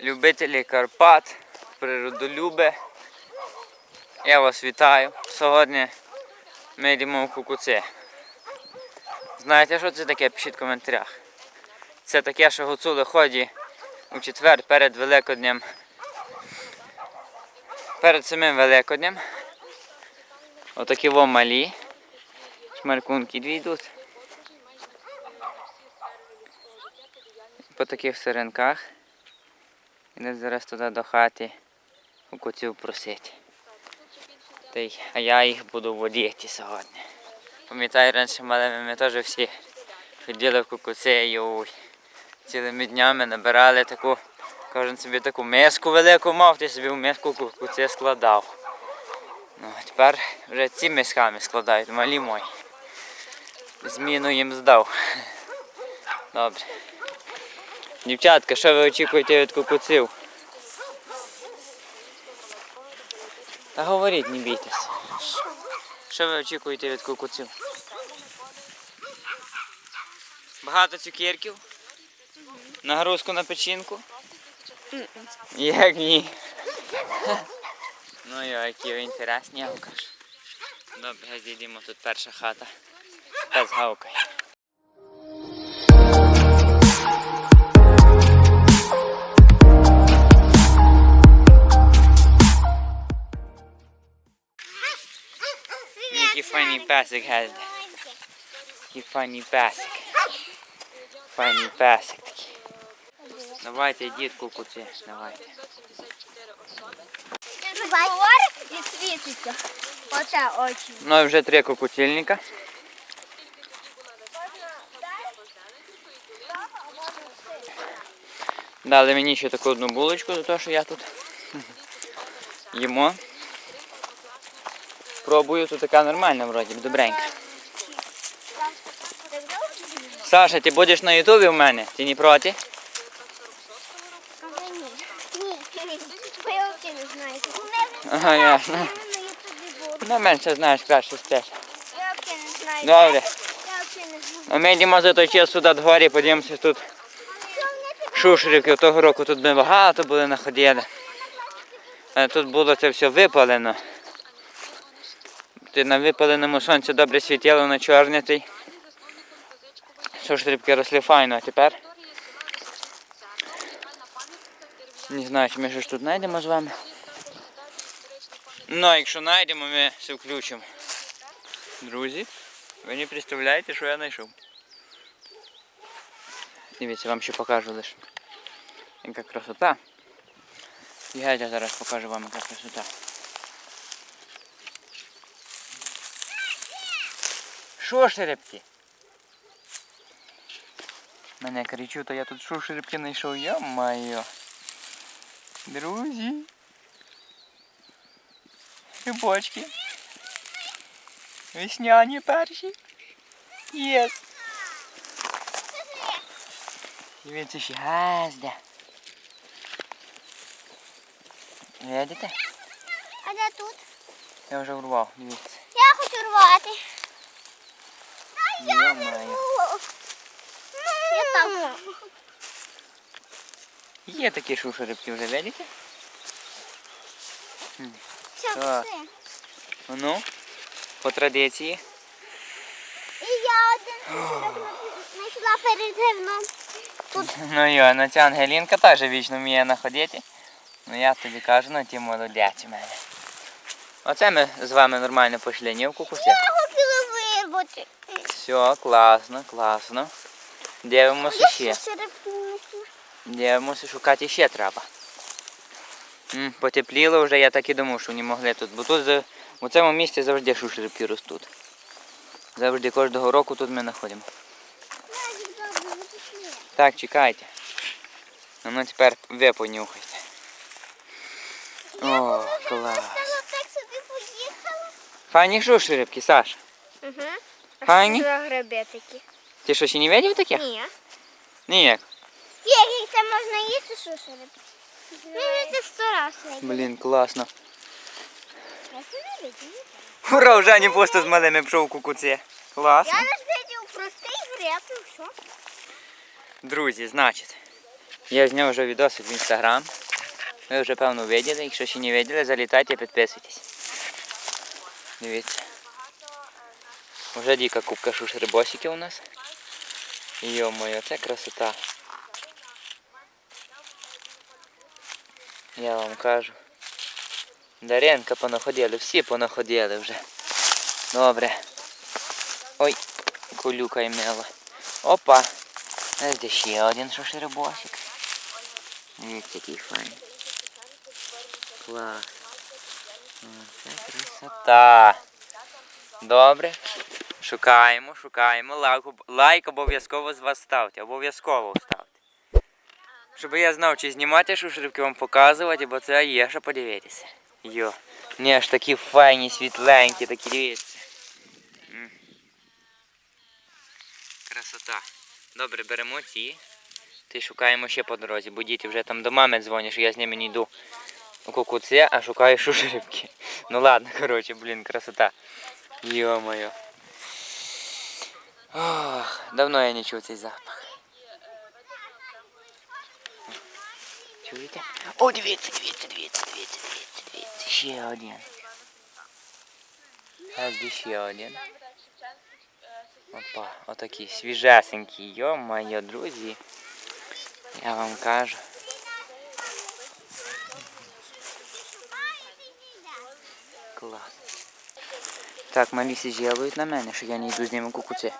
любителі Карпат, природолюби. Я вас вітаю. Сьогодні ми йдемо в кукуце. Знаєте, що це таке? Пишіть в коментарях. Це таке, що гуцули ходять у четвер перед Великоднем. Перед самим Великоднем. Отакі во малі. Шмаркунки дві йдуть. По таких сиренках. Іде зараз туди до хати у котів просити. Та й, а я їх буду водити сьогодні. Пам'ятаю, раніше малими ми теж всі ходили в кукуцею. Цілими днями набирали таку, кожен собі таку миску велику мав, ти собі в миску кукуце складав. Ну, а тепер вже ці мисками складають, малі мої. Зміну їм здав. Добре. Дівчатка, що ви очікуєте від кукуців? Та говоріть, не бійтесь. Що ви очікуєте від кукуців? Багато цукерків? Нагрузку на печінку? Як ні? Ну йо, які ви інтересні, алкаш. Добре, зійдемо тут перша хата. Пес гавкає. Файний песик гезде. Який файний песик. Файний песик такий. Давайте, йдіть кукуці, давайте. І світиться. Оце очі. Ну і вже три кукутільника. Дали мені ще таку одну булочку за те, що я тут їмо. Пробую, тут така нормальна вроді, добренька. Саша, ти будеш на ютубі в мене? Ти не проти? Не. Ага, ясно. Буду. Ну, менше знаєш, краще не знаю. Добре. Не. А ми йдемо час сюди дворі, подивимося тут шушерівки. Того року тут ми багато були находили. Тут було це все випалено. Ти на випаленому сонці добре світило на чорнятий. Шушерівки росли файно, а тепер. Не знаю, чи ми щось тут знайдемо з вами. Ну, а якщо знайдемо, ми все включимо. Друзі, ви не представляєте, що я знайшов. Дивіться, вам ще покажу лише. Яка красота. Я зараз покажу вам, яка красота. Що шерепки? Мене кричу, то я тут що шерепки знайшов, йо-моє. Друзі. Рибочки. Весняні перші. Єс. Дивіться, ще газда. Видите? А де тут? Я вже урвав, дивіться. Я хочу рвати. Я там. Є такі шушерибки вже, Так. Ну, по традиції. І я один знайшла перед гивном. Ну йо, ну ця Ангелінка теж вічно вміє находити. Ну я тобі кажу, ну ті молодець у мене. Оце ми з вами нормально пішли, ні в кукусі. Я. Все, класно, класно. Дивимося ще. Дивимося, шукати ще треба. М, Потепліло вже, я так і думав, що не могли тут. Бо тут за- у цьому місці завжди шушерки ростуть. Завжди кожного року тут ми знаходимо. Так, чекайте. А ну тепер ви понюхайте. О, клас. Так собі поїхала. Файні шушерки, Саш. Угу. Файні? за гриби такі? Ти що, ще не видів таких? Ні. Ніяк. Є, їх це можна їсти, що ще рибки? Ми це сто раз виділи. Блін, класно. Не. Ура, вже не просто з малими пішов в кукуці. Класно. Я лише видів простий гриб, ну що? Друзі, значить, Я зняв вже відосик в інстаграм. Ви вже певно виділи. Якщо ще не виділи, залітайте, підписуйтесь. Дивіться. Вже діка кубка шушербосиків у нас. Йо-моє, це красота. Я вам кажу. Даренка понаходили, всі понаходили вже. Добре. Ой, колюка й мила. Опа. Ось де ще один шушербосик. Дивіться, який файний. Клас. О, Це красота. Добре. Шукаємо, шукаємо. Лайк, лайк обов'язково з вас ставте. Обов'язково ставте. Щоб я знав, чи знімати шушерки вам показувати, бо це є, що подивитися. Йо. Ні, аж такі файні, світленькі, такі дивіться. Красота. Добре, беремо ці. Ти шукаємо ще по дорозі, бо діти вже там до мами дзвонять, що я з ними не йду у кукуце, а шукаю шушерівки. Ну ладно, коротше, блін, красота. Йо-моє. Ох, давно я не чув цей запах. Чуєте? О, дивіться, дивіться, дивіться, дивіться, дивіться, дивіться. Ще один. А де ще один. Опа, отакий свіжесенький. Йо-моє, друзі. Я вам кажу. Клас. Так, малісі жалують на мене, що я не йду з ними кукуці.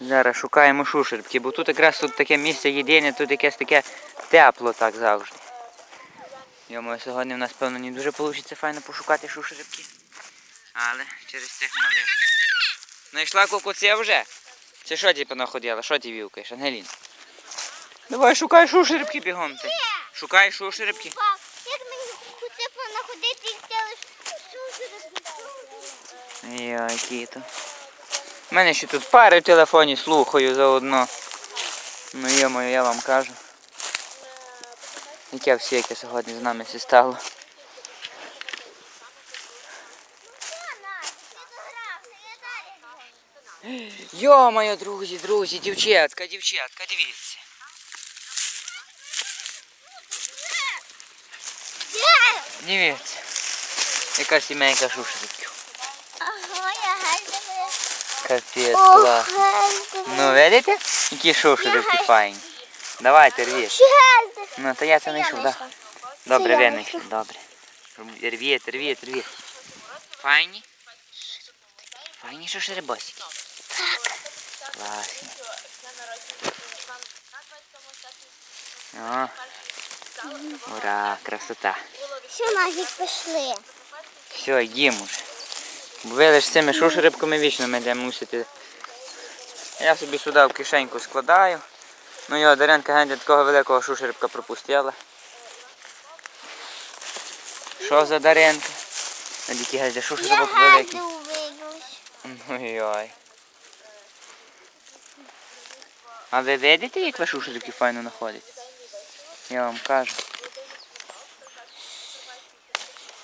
Зараз шукаємо шушерки, бо тут якраз тут таке місце єдине, тут якесь таке тепло так завжди. Йому сьогодні в нас певно не дуже вийде файно пошукати шушерки. Але через цих малих. Знайшла кукуця вже? Це що ти понаходила? Що ти вівкаєш, Ангелін? Давай шукай шушерки бігом ти. Шукай шушерки. Пап, як мені хоче понаходити і хотіли шушери? Йой, кіто. У мене ще тут пари в телефоні слухаю заодно. Ну йо-моє, я вам кажу. Яке всяке сьогодні з нами все стало. Йо-моє, друзі, друзі, дівчатка, дівчатка, дивіться. Дивіться. Яка сімейка шушериків. Ага, я гайдаю. Капець, Ох, клас. Ну, видите? Які шушерики Ага. файні. Давайте рвіть. Гайдаю. Ну, то я це не йшов, так? Добре, я ви знайшла. знайшли, добре. Рвіть, рвіть, рвіть. Файні? Файні шушерибосики. Так. Класні. О. Ура, красота. Все, Назік, пішли. Все, їм уже. Бо лише цими шушерибками вічно ми будемо мусити. Я собі сюди в кишеньку складаю. Ну його Даренка генді такого великого шушерибка пропустила. Що за Даренка? А який генді Я шушерибок великий. Ну йой. А ви видите, як ви шушерибки файно знаходите? Я вам кажу.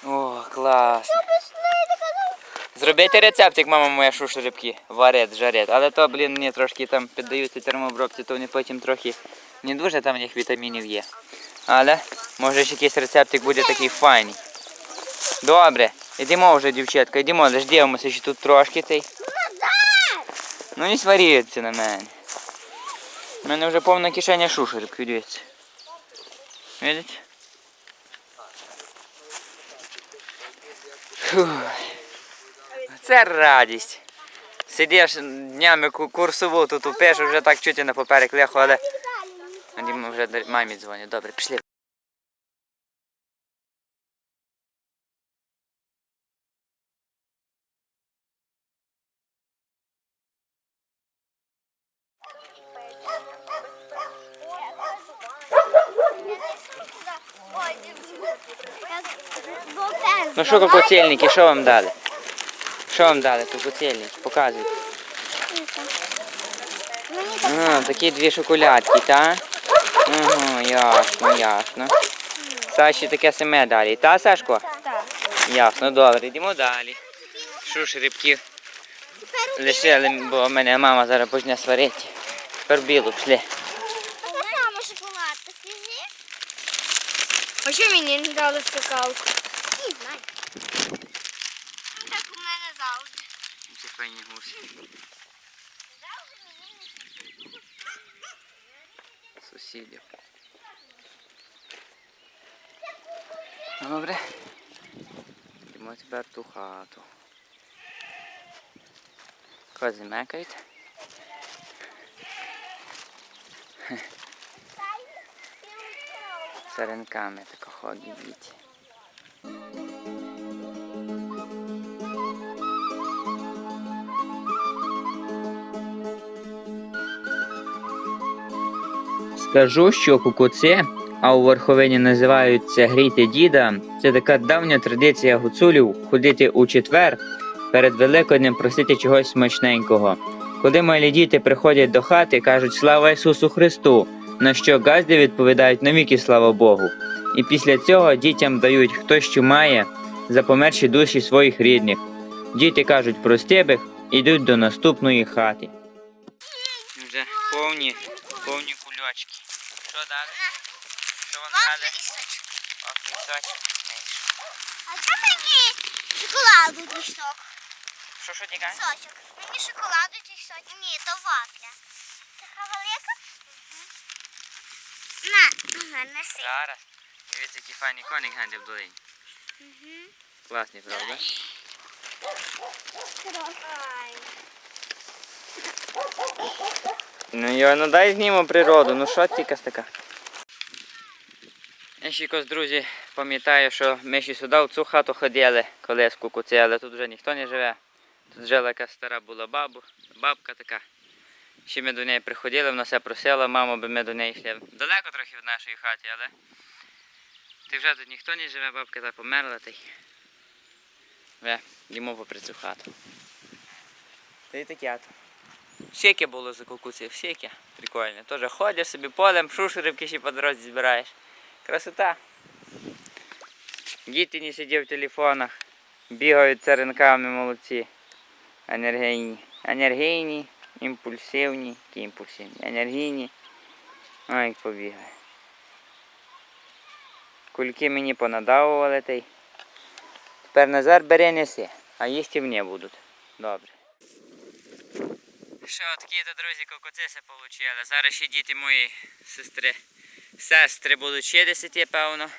О, класно. Зробити рецепт, як мама моя шушерибки варить, жарить. Але то, блін, мені трошки там піддаються термообробці, то вони потім трохи не дуже там в них вітамінів є. Але може ще якийсь рецептик буде такий файний. Добре, йдемо вже, дівчатка, йдемо, дивимося, що тут трошки цей. Ну не сваріться на мене. У мене вже повна кишеня шушерик, дивіться. Видите? Фух. Це радість. Сидиш днями курсову тут упиш, вже так чути на поперек легко, але Діма вже мамі дзвонить. Добре, пішли. Ну що, кокоцельники, що вам дали? Що вам дали, кокоцельники? Показуйте. Мені так такі дві шоколадки, так? Угу, ясно, ясно. Саші таке саме далі. Та, Сашко? так. Ясно, добре, йдемо далі. Що ж Шушерибки лишили, бо мене мама зараз почне сварити. Тепер білу пішли. А що мені не дали скакалку? Не знаю. Так у мене завжди. Ці файні гуси. Завжди мені не Сусідів. Добре. Йдемо тепер ту хату. Кози мекають. Саренками тако ходять. Скажу, що кукуці, а у верховині називаються гріти діда, це така давня традиція гуцулів ходити у четвер перед Великоднем просити чогось смачненького. Коли малі діти приходять до хати, кажуть Слава Ісусу Христу, на що газди відповідають навіки слава Богу. І після цього дітям дають хто що має за померші душі своїх рідних. Діти кажуть простибих, ідуть до наступної хати. Вже повні, повні кульочки. Що далі? Що вам Вафля і сочок. А це мені шоколаду тісок. Що що тікає? Сочок. Мені шоколаду тісок. Ні, то вафля. Така велика? На, ага, неси. Зараз. Дивіться, які файні коні генді в долині. Класні, правда? Ну йо, ну дай знімо природу, ну що тільки така. Я ще якось, друзі, пам'ятаю, що ми ще сюди в цю хату ходили колись кукуці, але тут вже ніхто не живе. Тут жила якась стара була бабу, бабка така. Ще ми до неї приходили, вона все просила, мама, би ми до неї йшли. Далеко трохи від нашої хаті, але ти вже тут ніхто не живе, бабка та померла, та й вже йдемо попри цю хату. Та й таке. Всяке було за кукуці, всяке. Прикольно. Тоже ходиш собі полем, шушерівки ще по дорозі збираєш. Красота. Діти не сидять в телефонах, бігають царинками молодці. Енергійні. Енергійні, імпульсивні, які імпульсивні, енергійні. Ой, як побігає. Кульки мені понадавували та. Тепер Назар бере неси, а їсти в не будуть. Добре. Що такі то друзі кокоциси получили. Зараз ще діти мої сестри. Сестри будуть ще десяті, певно.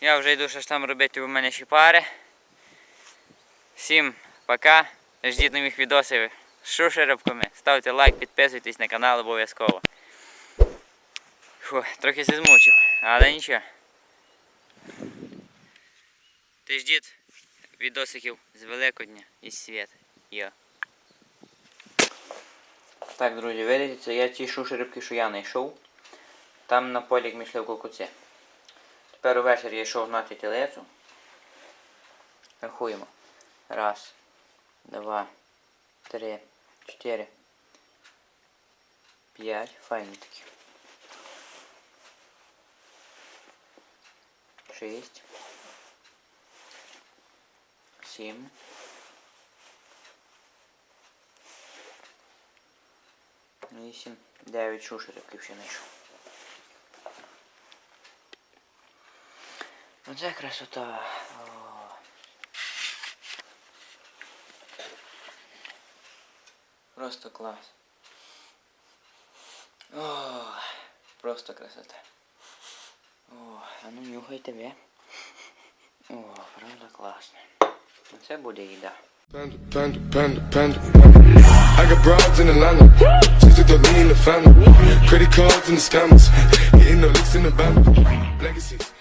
Я вже йду щось там робити, у мене ще пари. Всім пока. Ждіть нових відосів з шушеребками. Ставте лайк, підписуйтесь на канал обов'язково. Фу, трохи се змучив, але нічого. Ти ждіть відосиків з Великодня і з свят. Йо. Так, друзі, видите, це я ті шушерибки, що я знайшов. Там на полі ми йшли в кукуці. Тепер увечері я йшов гнати телецю. Рахуємо. Раз, два, три, чотири, п'ять. Файні такі. Шість. Сім. Вісім, дев'ять шушериків ще знайшов. Оце красота. Просто клас. О, просто красота. О, а ну нюхайте ви. О, правда класно. Це буде їда. I got broads in Atlanta. Just to me the family. Credit cards and the scammers. Getting no licks in the band. Legacies.